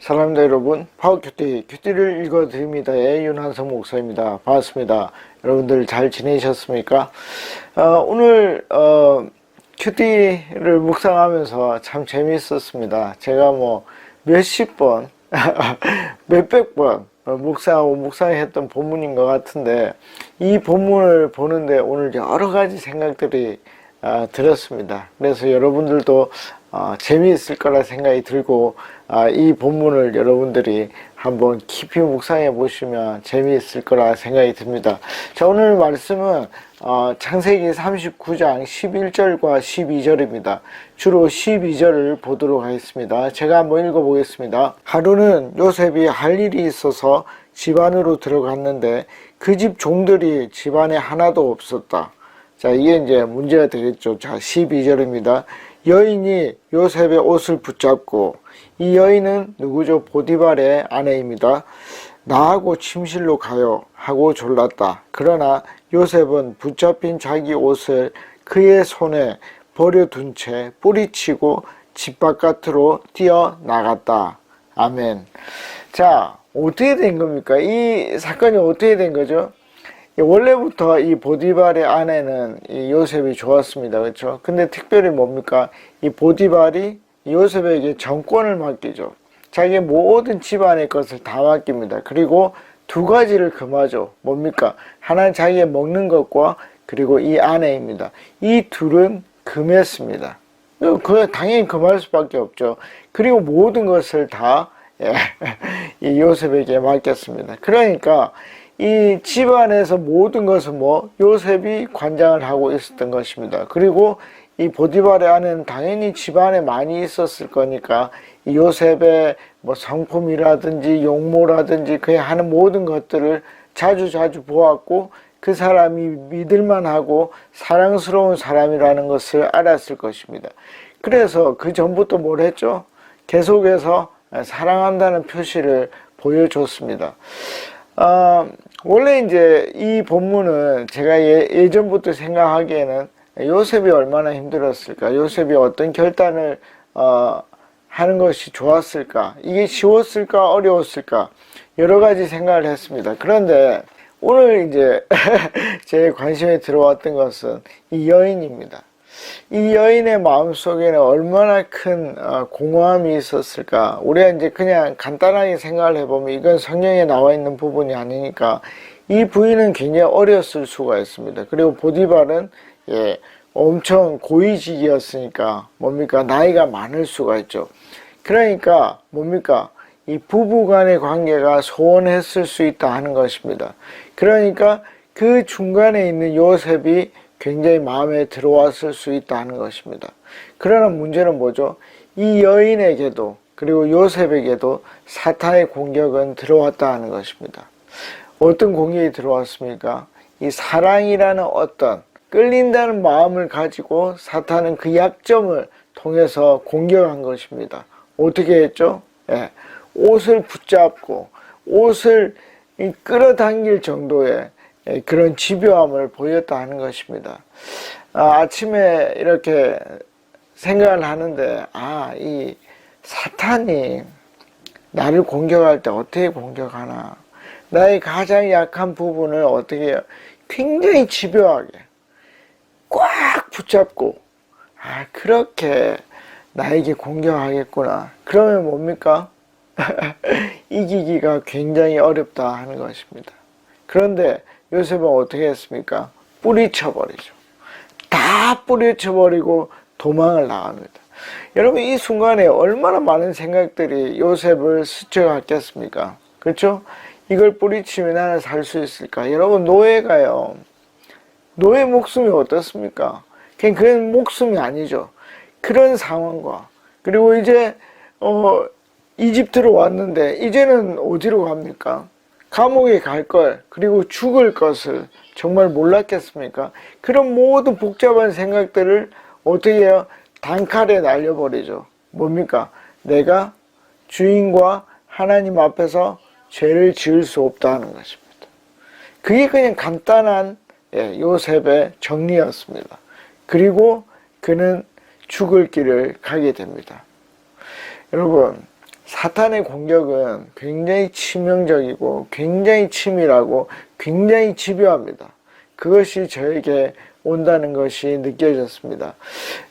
사랑합니다 여러분. 파워큐티 큐티를 읽어드립니다의 윤한성 목사입니다. 반갑습니다. 여러분들 잘 지내셨습니까? 어, 오늘 어, 큐티를 묵상하면서 참 재미있었습니다. 제가 뭐 몇십 번 몇백 번 어, 묵상하고 묵상했던 본문인 것 같은데 이 본문을 보는데 오늘 여러 가지 생각들이 아, 들었습니다. 그래서 여러분들도 어, 재미있을 거라 생각이 들고 아, 이 본문을 여러분들이 한번 깊이 묵상해 보시면 재미있을 거라 생각이 듭니다. 자 오늘 말씀은 어, 창세기 39장 11절과 12절입니다. 주로 12절을 보도록 하겠습니다. 제가 한번 읽어보겠습니다. 하루는 요셉이 할 일이 있어서 집 안으로 들어갔는데 그 집 종들이 집 안에 하나도 없었다. 자, 이게 이제 문제가 되겠죠. 자, 12절입니다. 여인이 요셉의 옷을 붙잡고 이 여인은 누구죠? 보디발의 아내입니다. 나하고 침실로 가요 하고 졸랐다. 그러나 요셉은 붙잡힌 자기 옷을 그의 손에 버려둔 채 뿌리치고 집 바깥으로 뛰어 나갔다. 아멘. 자, 어떻게 된 겁니까? 이 사건이 어떻게 된 거죠? 원래부터 이 보디발의 아내는 이 요셉이 좋았습니다. 그렇죠? 근데 특별히 뭡니까? 이 보디발이 요셉에게 정권을 맡기죠. 자기 모든 집안의 것을 다 맡깁니다. 그리고 두 가지를 금하죠. 뭡니까? 하나는 자기의 먹는 것과 그리고 이 아내입니다. 이 둘은 금했습니다. 그 당연히 금할 수밖에 없죠. 그리고 모든 것을 다 예, 이 요셉에게 맡겼습니다. 그러니까 이 집안에서 모든 것은 뭐 요셉이 관장을 하고 있었던 것입니다. 그리고 이 보디발의 아내는 당연히 집안에 많이 있었을 거니까 이 요셉의 뭐 성품이라든지 용모라든지 그의 하는 모든 것들을 자주 자주 보았고 그 사람이 믿을만하고 사랑스러운 사람이라는 것을 알았을 것입니다. 그래서 그 전부터 뭘 했죠? 계속해서 사랑한다는 표시를 보여줬습니다. 어, 원래 이제 이 본문은 제가 예, 전부터 생각하기에는 요셉이 얼마나 힘들었을까, 요셉이 어떤 결단을 어, 하는 것이 좋았을까, 이게 쉬웠을까, 어려웠을까, 여러 가지 생각을 했습니다. 그런데 오늘 이제 제 관심에 들어왔던 것은 이 여인입니다. 이 여인의 마음속에는 얼마나 큰 어, 공허함이 있었을까. 우리가 이제 그냥 간단하게 생각을 해보면 이건 성경에 나와 있는 부분이 아니니까 이 부인은 굉장히 어렸을 수가 있습니다. 그리고 보디발은 예, 엄청 고위직이었으니까 뭡니까 나이가 많을 수가 있죠. 그러니까 뭡니까 이 부부 간의 관계가 소원했을 수 있다 하는 것입니다. 그러니까 그 중간에 있는 요셉이 굉장히 마음에 들어왔을 수 있다는 것입니다. 그러나 문제는 뭐죠? 이 여인에게도 그리고 요셉에게도 사탄의 공격은 들어왔다 하는 것입니다. 어떤 공격이 들어왔습니까? 이 사랑이라는 어떤 끌린다는 마음을 가지고 사탄은 그 약점을 통해서 공격한 것입니다. 어떻게 했죠? 예, 옷을 붙잡고 옷을 끌어당길 정도의 예, 그런 집요함을 보였다 하는 것입니다. 아, 아침에 이렇게 생각을 하는데, 아, 이 사탄이 나를 공격할 때 어떻게 공격하나. 나의 가장 약한 부분을 어떻게? 굉장히 집요하게 꽉 붙잡고, 아, 그렇게 나에게 공격하겠구나. 그러면 뭡니까? 이기기가 굉장히 어렵다 하는 것입니다. 그런데 요셉은 어떻게 했습니까? 뿌리쳐버리죠. 다 뿌리쳐버리고 도망을 나갑니다. 여러분 이 순간에 얼마나 많은 생각들이 요셉을 스쳐갔겠습니까? 그렇죠? 이걸 뿌리치면 나는 살 수 있을까? 여러분 노예가요. 노예 목숨이 어떻습니까? 그냥 그런 목숨이 아니죠. 그런 상황과 그리고 이제 어 이집트로 왔는데 이제는 어디로 갑니까? 감옥에 갈 걸, 그리고 죽을 것을 정말 몰랐겠습니까? 그런 모든 복잡한 생각들을 어떻게 해요? 단칼에 날려버리죠. 뭡니까? 내가 주인과 하나님 앞에서 죄를 지을 수 없다는 것입니다. 그게 그냥 간단한 예, 요셉의 정리였습니다. 그리고 그는 죽을 길을 가게 됩니다. 여러분, 사탄의 공격은 굉장히 치명적이고 굉장히 치밀하고 굉장히 집요합니다. 그것이 저에게 온다는 것이 느껴졌습니다.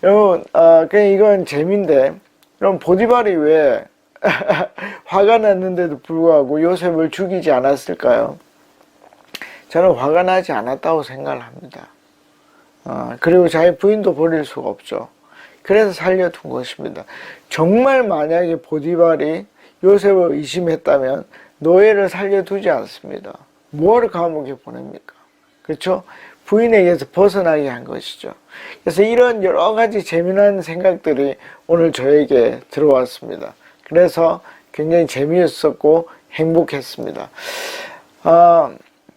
여러분, 아, 그냥 이건 재미인데, 그럼 보디발이 왜 화가 났는데도 불구하고 요셉을 죽이지 않았을까요? 저는 화가 나지 않았다고 생각을 합니다. 아, 그리고 자기 부인도 버릴 수가 없죠. 그래서 살려둔 것입니다. 정말 만약에 보디발이 요셉을 의심했다면 노예를 살려두지 않습니다. 뭐하러 감옥에 보냅니까? 그렇죠? 부인에게서 벗어나게 한 것이죠. 그래서 이런 여러 가지 재미난 생각들이 오늘 저에게 들어왔습니다. 그래서 굉장히 재미있었고 행복했습니다. 아,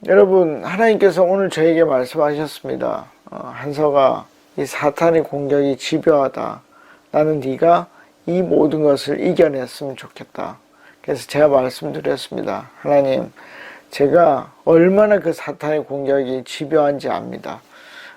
여러분, 하나님께서 오늘 저에게 말씀하셨습니다. 어, 한서가 이 사탄의 공격이 집요하다. 나는 네가 이 모든 것을 이겨냈으면 좋겠다. 그래서 제가 말씀드렸습니다. 하나님, 제가 얼마나 그 사탄의 공격이 집요한지 압니다.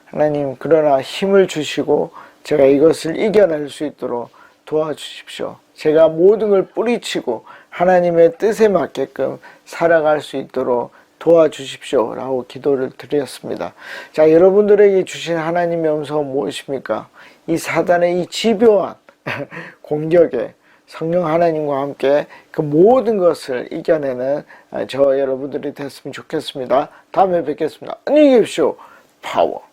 하나님, 그러나 힘을 주시고 제가 이것을 이겨낼 수 있도록 도와주십시오. 제가 모든 걸 뿌리치고 하나님의 뜻에 맞게끔 살아갈 수 있도록 도와주십시오. 라고 기도를 드렸습니다. 자, 여러분들에게 주신 하나님의 음성은 무엇입니까? 이 사단의 이 집요한 공격에 성령 하나님과 함께 그 모든 것을 이겨내는 저 여러분들이 됐으면 좋겠습니다. 다음에 뵙겠습니다. 안녕히 계십시오. 파워.